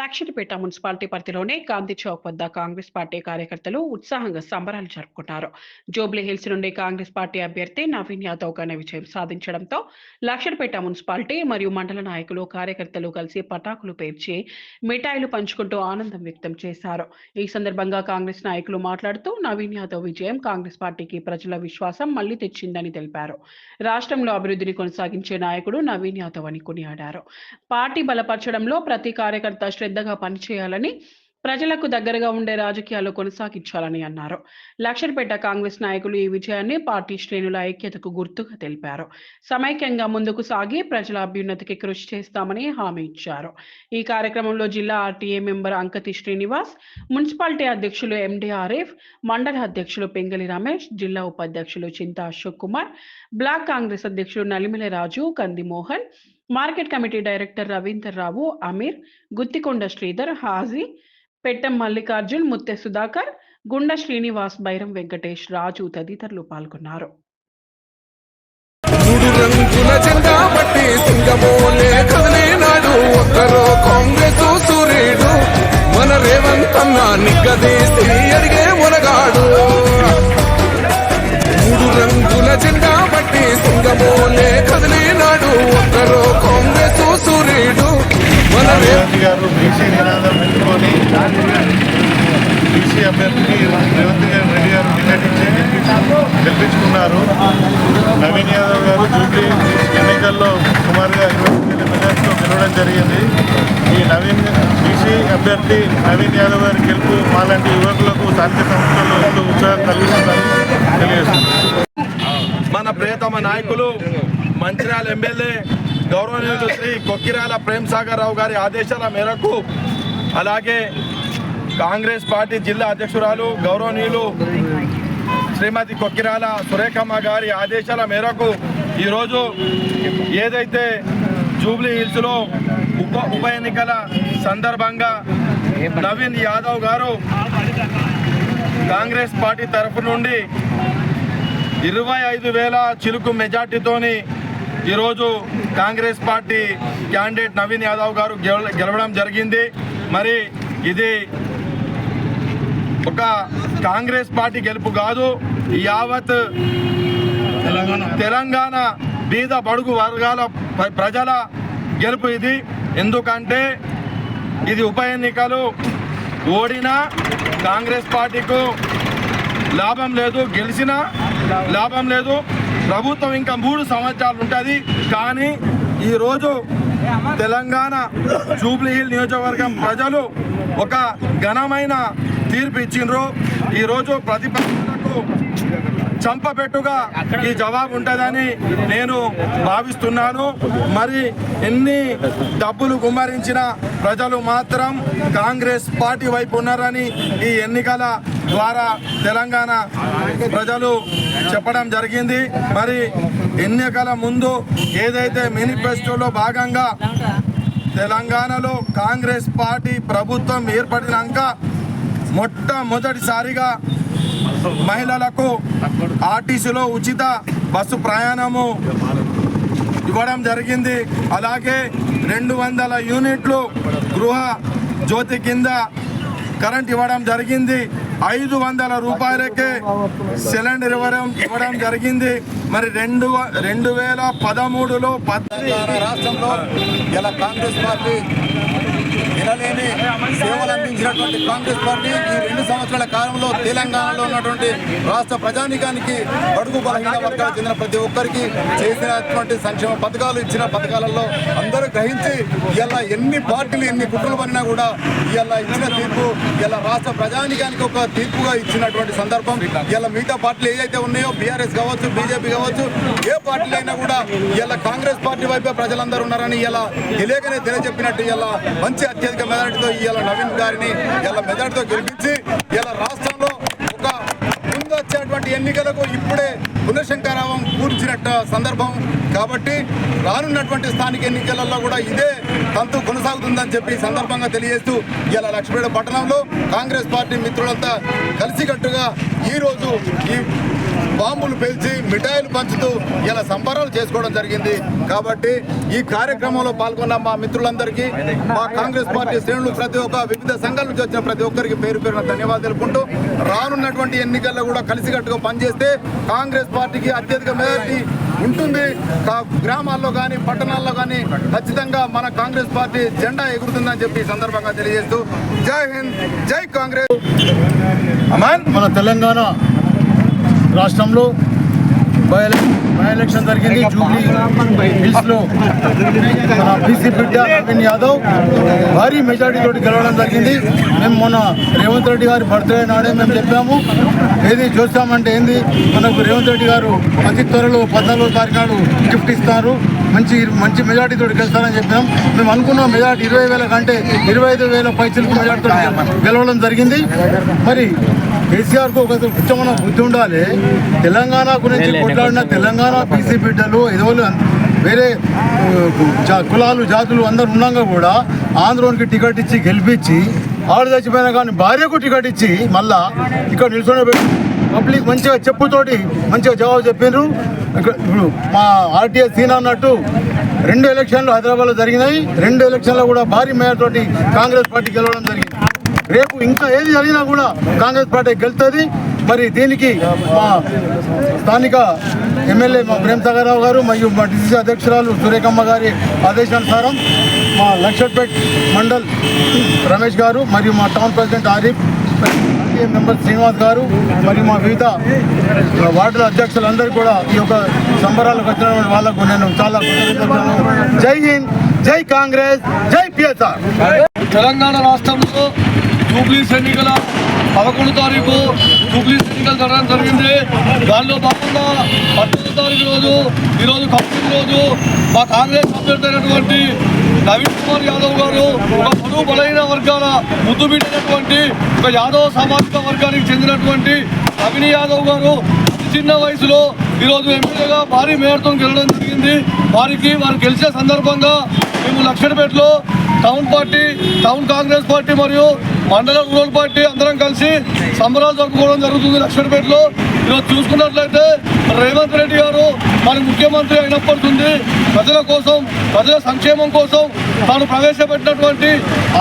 Luxettipet municipality పరిధిలోనే గాంధీ చౌక్ వద్ద Congress party కార్యకర్తలు ఉత్సాహంగా సంబరాలు జరుపుకున్నారు జూబ్లీ హిల్స్ నుండి కాంగ్రెస్ పార్టీ అభ్యర్థి నవీన్ యాదవ్ ఘన విజయం సాధించడంతో లక్షటిపేట మున్సిపాలిటీ మరియు మండల నాయకులు కార్యకర్తలు కలిసి పటాకులు పేర్చి మిఠాయిలు పంచుకుంటూ ఆనందం వ్యక్తం చేశారు. ఈ సందర్భంగా కాంగ్రెస్ నాయకులు మాట్లాడుతూ నవీన్ యాదవ్ విజయం కాంగ్రెస్ పార్టీకి ప్రజల విశ్వాసం మళ్ళీ తెచ్చిందని తెలిపారు. రాష్ట్రంలో అభివృద్ధిని కొనసాగించే నాయకుడు నవీన్ యాదవ్ అని కొనియాడారు. పార్టీ బలపరచడంలో ప్రతి కార్యకర్త శ్రద్ధగా పనిచేయాలని ప్రజలకు దగ్గరగా ఉండే రాజకీయాలు కొనసాగించాలని అన్నారు. లక్షర్పేట కాంగ్రెస్ నాయకులు ఈ విజయాన్ని పార్టీ శ్రేణుల ఐక్యతకు గుర్తుగా తెలిపారు. సమైక్యంగా ముందుకు సాగి ప్రజల అభ్యున్నతికి కృషి చేస్తామని హామీ ఇచ్చారు. ఈ కార్యక్రమంలో జిల్లా RTA member Ankathi Srinivas municipality అధ్యక్షులు ఎండి ఆరిఫ్ మండల అధ్యక్షులు పెంగలి రమేష్ జిల్లా ఉపాధ్యక్షులు చింతా అశోక్ కుమార్ బ్లాక్ కాంగ్రెస్ అధ్యక్షులు Nalimila Raju Kandimohan market committee director Ravindra Rao Ameer Guttikonda Sridhar Haji Pettem Mallikarjun Mutte Sudhakar Gunda Srinivas Bairam Venkatesh Raju తదితరులు పాల్గొన్నారు. మన రేవంత్ అన్న నిగ్గదీసి అడిగే మునగాడు. రేవంత్ గారు బీసీ నినాదం పెట్టుకొని బీసీ అభ్యర్థికి రేవంత్ గారు రెడ్డి గారు టికెట్ ఇచ్చి గెలిపించుకున్నారు. నవీన్ యాదవ్ గారు జూబ్లీ ఎన్నికల్లో సుమారుగా ఇరవై వేల గెలవడం జరిగింది. ఈ నవీన్ బీసీ అభ్యర్థి నవీన్ యాదవ్ గారి గెలుపు మాలాంటి యువకులకు స్థానిక సంస్థల్లో ఎంతో ఉత్సాహం కలిగిస్తుందని తెలియజేస్తుంది. మన ప్రియతమ నాయకులు మంచిర్యాల ఎమ్మెల్యే గౌరవనీయులు శ్రీ కొక్కిరాల ప్రేమ్ సాగర్ రావు గారి ఆదేశాల మేరకు అలాగే కాంగ్రెస్ పార్టీ జిల్లా అధ్యక్షురాలు గౌరవనీయులు శ్రీమతి కొక్కిరాల సురేఖమ్మ గారి ఆదేశాల మేరకు ఈరోజు ఏదైతే జూబ్లీ హిల్స్లో ఉప ఉప ఎన్నికల సందర్భంగా నవీన్ యాదవ్ గారు కాంగ్రెస్ పార్టీ తరఫు నుండి ఇరవై ఐదు వేల చిలుకు మెజార్టీతోని ఈరోజు Congress party candidate Naveen Yadav గారు గెల- గెలవడం జరిగింది. మరి ఇది ఒక కాంగ్రెస్ పార్టీ గెలుపు కాదు. యావత్ తెలంగాణ. బీద బడుగు వర్గాల ప్ర- ప్రజల గెలుపు ఇది. ఎందుకంటే ఇది ఉప ఎన్నికలు ఓడినా కాంగ్రెస్ పార్టీకు లాభం లేదు గెలిచినా లాభం లేదు. ప్రభుత్వం ఇంకా మూడు సంవత్సరాలు ఉంటుంది. కానీ ఈరోజు తెలంగాణ జూబ్లీహిల్ నియోజకవర్గం ప్రజలు ఒక ఘనమైన తీర్పు ఇచ్చిండ్రు. ఈరోజు ప్రతిపక్షాలకు చంపబెట్టుగా ఈ జవాబు ఉంటుందని నేను భావిస్తున్నాను. మరి ఎన్ని డబ్బులు గుమ్మరించిన ప్రజలు మాత్రం కాంగ్రెస్ పార్టీ వైపు ఉన్నారని ఈ ఎన్నికల ద్వారా తెలంగాణ ప్రజలు చెప్పడం జరిగింది. మరి ఎన్నికల ముందు ఏదైతే మేనిఫెస్టోలో భాగంగా తెలంగాణలో కాంగ్రెస్ పార్టీ ప్రభుత్వం ఏర్పడినాక మొట్టమొదటిసారిగా మహిళలకు ఆర్టీసీలో ఉచిత బస్సు ప్రయాణము ఇవ్వడం జరిగింది. అలాగే రెండు వందల యూనిట్లు గృహ జ్యోతి కింద కరెంట్ ఇవ్వడం జరిగింది. ఐదు వందల రూపాయలకే సిలిండర్ ఇవ్వడం ఇవ్వడం జరిగింది. మరి రెండు రెండు వేల పదమూడులో తెలంగాణ రాష్ట్రంలో ఇలా కాంగ్రెస్ పార్టీ వినలేని సేవలు అందించినటువంటి కాంగ్రెస్ పార్టీ ఈ రెండు సంవత్సరాల కాలంలో తెలంగాణలో ఉన్నటువంటి రాష్ట్ర ప్రజానికానికి బడుగు బలహీన వర్గాలకు చెందిన ప్రతి ఒక్కరికి చేసినటువంటి సంక్షేమ పథకాలు ఇచ్చిన పథకాలలో అందరూ గ్రహించి ఇలా ఎన్ని పార్టీలు ఎన్ని కుట్రలు పడినా కూడా ఇలా ఇచ్చిన తీర్పు ఇలా రాష్ట్ర ప్రజానికానికి ఒక తీర్పుగా ఇచ్చినటువంటి సందర్భం. ఇలా మిగతా పార్టీలు ఏదైతే ఉన్నాయో బీఆర్ఎస్ కావచ్చు బీజేపీ కావచ్చు ఏ పార్టీలు అయినా కూడా ఇలా కాంగ్రెస్ పార్టీ వైపే ప్రజలందరూ ఉన్నారని ఇలా తెలియకనే తెలియజెప్పినట్టు ఇలా మంచి అత్యధిక మెజారిటీతో ఇలా నవీన్ గారిని ఇలా మెజారిటీతో గెలిపించి ఇలా రాష్ట్రంలో ఒక ముందు వచ్చేటువంటి ఎన్నికలకు ఇప్పుడే పునఃశంకరావం కూర్చినట్టు సందర్భం. కాబట్టి రానున్నటువంటి స్థానిక ఎన్నికలలో కూడా ఇదే తంతు కొనసాగుతుందని చెప్పి సందర్భంగా తెలియజేస్తూ ఇలా లక్ష్మీపేట పట్టణంలో కాంగ్రెస్ పార్టీ మిత్రులంతా కలిసికట్టుగా ఈరోజు ఈ బాంబులు పేల్చి మిఠాయిలు పంచుతూ ఇలా సంబరాలు చేసుకోవడం జరిగింది. కాబట్టి ఈ కార్యక్రమంలో పాల్గొన్న మా మిత్రులందరికీ మా కాంగ్రెస్ పార్టీ శ్రేణులు ప్రతి ఒక్క వివిధ సంఘాల నుంచి వచ్చిన ప్రతి ఒక్కరికి పేరు పేరున ధన్యవాదాలు తెలుపుకుంటూ రానున్నటువంటి ఎన్నికల్లో కూడా కలిసికట్టుగా పనిచేస్తే కాంగ్రెస్ పార్టీకి అత్యధిక మెజారిటీ ఉంటుంది. గ్రామాల్లో కానీ పట్టణాల్లో కానీ ఖచ్చితంగా మన కాంగ్రెస్ పార్టీ జెండా ఎగురుతుందని చెప్పి సందర్భంగా తెలియజేస్తూ జై హింద్ జై కాంగ్రెస్. మన తెలంగాణ రాష్ట్రంలో బై ఎలక్షన్ జరిగింది. జూబ్లీ హిల్స్లో మన బీసీ బిడ్డ అరవింద్ యాదవ్ భారీ మెజార్టీ తోటి గెలవడం జరిగింది. మేము మొన్న రేవంత్ రెడ్డి గారి బర్త్డే నాడే మేము చెప్పాము. ఏది చూస్తామంటే ఏంది? మనకు రేవంత్ రెడ్డి గారు అతి త్వరలో పద్నాలుగో తారీఖు నాడు గిఫ్ట్ ఇస్తారు. మంచి మంచి మెజార్టీ తోటి గెలుస్తారని చెప్పాం మేము అనుకున్న మెజార్టీ ఇరవై వేల కంటే ఇరవై ఐదు వేల పైసలకు మెజార్టీ తోటి గెలవడం జరిగింది. మరి కేసీఆర్కు ఒక ఉత్తమమైన బుద్ధి ఉండాలి. తెలంగాణ గురించి కొట్లాడిన తెలంగాణ బీసీ బిడ్డలు ఏదో వేరే కులాలు జాతులు అందరు ఉన్నాగా కూడా ఆంధ్రోనికి టికెట్ ఇచ్చి గెలిపించి ఆవిడ చచ్చిపోయినా కానీ భార్యకు టికెట్ ఇచ్చి మళ్ళా ఇక్కడ నిల్చొని పబ్లిక్ మంచిగా చెప్పుతోటి మంచిగా జవాబు చెప్పిండ్రు ఇక్కడ ఇప్పుడు మా ఆర్టీఎస్ సీన్ అన్నట్టు రెండు ఎలక్షన్లు హైదరాబాద్లో జరిగినాయి. రెండు ఎలక్షన్లో కూడా భారీ మేయర్ తోటి కాంగ్రెస్ పార్టీ గెలవడం జరిగింది. రేపు ఇంకా ఏది జరిగినా కూడా కాంగ్రెస్ పార్టీ గెలుస్తుంది. మరి దీనికి మా స్థానిక ఎమ్మెల్యే మా ప్రేమ్ సాగర్రావు గారు మరియు మా డిసిసి అధ్యక్షురాలు సురేఖమ్మ గారి ఆదేశానుసారం మా లక్షట్పేట్ మండల్ రమేష్ గారు మరియు మా town president Arif party member Srinivas గారు మరియు మా వివిధ వార్డుల అధ్యక్షులందరూ కూడా ఈ యొక్క సంబరాలకు వచ్చిన వాళ్ళకు నేను చాలా జై హింద్ జై కాంగ్రెస్ జై పిఎస్ఆర్. తెలంగాణ రాష్ట్రంలో జూబ్లీస్ ఎన్నికల పదకొండు తారీఖు జూబ్లీస్ ఎన్నికలు జరగడం జరిగింది. దానిలో భాగంగా పద్దెనిమిది తారీఖు రోజు ఈరోజు కౌన్సిల్ రోజు మా కాంగ్రెస్ అభ్యర్థి అయినటువంటి నవీన్ కుమార్ యాదవ్ గారు ఒక పొరుగు బలైన వర్గాల ముద్దు పెట్టినటువంటి ఒక యాదవ్ సామాజిక వర్గానికి చెందినటువంటి నవీన్ యాదవ్ గారు చిన్న వయసులో ఈరోజు ఎమ్మెల్యేగా భారీ మేయర్తో గెలవడం జరిగింది. వారికి వారు గెలిచే సందర్భంగా మేము లక్షణపేటలో town party town Congress party మరియు మండల రూరల్ పార్టీ అందరం కలిసి సంబరాలు జరుపుకోవడం జరుగుతుంది లక్షణపేటలో ఈరోజు చూసుకున్నట్లయితే రేవంత్ రెడ్డి గారు మన ముఖ్యమంత్రి అయినప్పటి నుండి ప్రజల కోసం ప్రజల సంక్షేమం కోసం తాను ప్రవేశపెట్టినటువంటి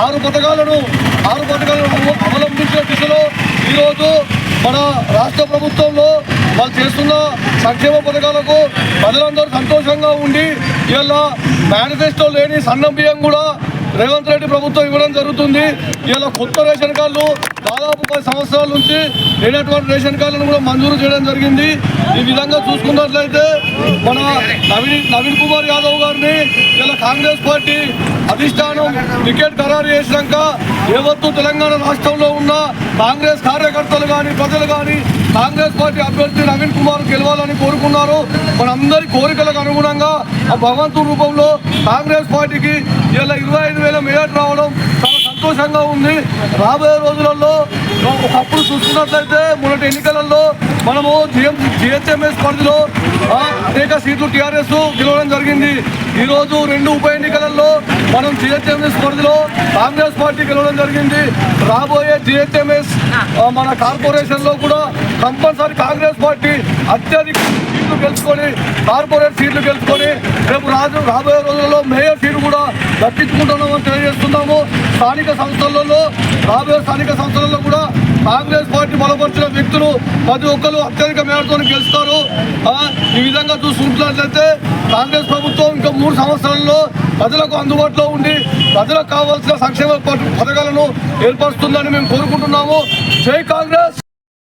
ఆరు పథకాలను ఆరు పథకాలను అవలంబించిన దిశలో ఈరోజు మన రాష్ట్ర ప్రభుత్వంలో వాళ్ళు చేస్తున్న సంక్షేమ పథకాలకు ప్రజలందరూ సంతోషంగా ఉండి ఇలా మేనిఫెస్టో లేని సన్నం బియ్యం కూడా రేవంత్ రెడ్డి ప్రభుత్వం ఇవ్వడం జరుగుతుంది. ఇలా కొత్త రేషన్ కార్డులు దాదాపు పది సంవత్సరాల నుంచి లేనటువంటి రేషన్ కార్డులను కూడా మంజూరు చేయడం జరిగింది. ఈ విధంగా చూసుకున్నట్లయితే మన నవీన్ నవీన్ కుమార్ యాదవ్ గారిని ఇలా కాంగ్రెస్ పార్టీ అధిష్టానం టికెట్ ఖరారు చేసినాక ఏవత్తు తెలంగాణ రాష్ట్రంలో ఉన్న కాంగ్రెస్ కార్యకర్తలు కానీ ప్రజలు కానీ కాంగ్రెస్ పార్టీ అభ్యర్థి నవీన్ కుమార్ గెలవాలని కోరుకున్నారు. మనందరి కోరికలకు అనుగుణంగా ఆ భగవంతుడి రూపంలో కాంగ్రెస్ పార్టీకి ఇలా ఇరవై ఐదు వేల మేయర్ రావడం చాలా సంతోషంగా ఉంది. రాబోయే రోజులలో ఒకప్పుడు చూసుకున్నట్లయితే మొన్నటి ఎన్నికలలో మనము జిఎం జిహెచ్ఎంఎస్ పరిధిలో అనేక సీట్లు టీఆర్ఎస్ గెలవడం జరిగింది. ఈరోజు రెండు ఉప ఎన్నికలలో మనం జిహెచ్ఎంఎస్ పరిధిలో కాంగ్రెస్ పార్టీ గెలవడం జరిగింది. రాబోయే జిహెచ్ఎంఎస్ మన కార్పొరేషన్లో కూడా కంపల్సరీ కాంగ్రెస్ పార్టీ అత్యధిక సీట్లు గెలుచుకొని కార్పొరేట్ సీట్లు గెలుచుకొని రేపు రాజు రాబోయే రోజుల్లో మేయర్ సీటు కూడా దక్కించుకుంటున్నామని తెలియజేస్తున్నాము. స్థానిక సంస్థలలో రాబోయే స్థానిక సంస్థలలో కూడా కాంగ్రెస్ పార్టీ బలపరిచిన వ్యక్తులు ప్రతి ఒక్కరు అత్యధిక మేరతో గెలుస్తారు. ఈ విధంగా చూసుకుంటున్నట్లయితే కాంగ్రెస్ ప్రభుత్వం ఇంకా మూడు సంవత్సరాల్లో ప్రజలకు అందుబాటులో ఉండి ప్రజలకు కావాల్సిన సంక్షేమ పథకాలను ఏర్పరుస్తుందని మేము కోరుకుంటున్నాము. జై కాంగ్రెస్!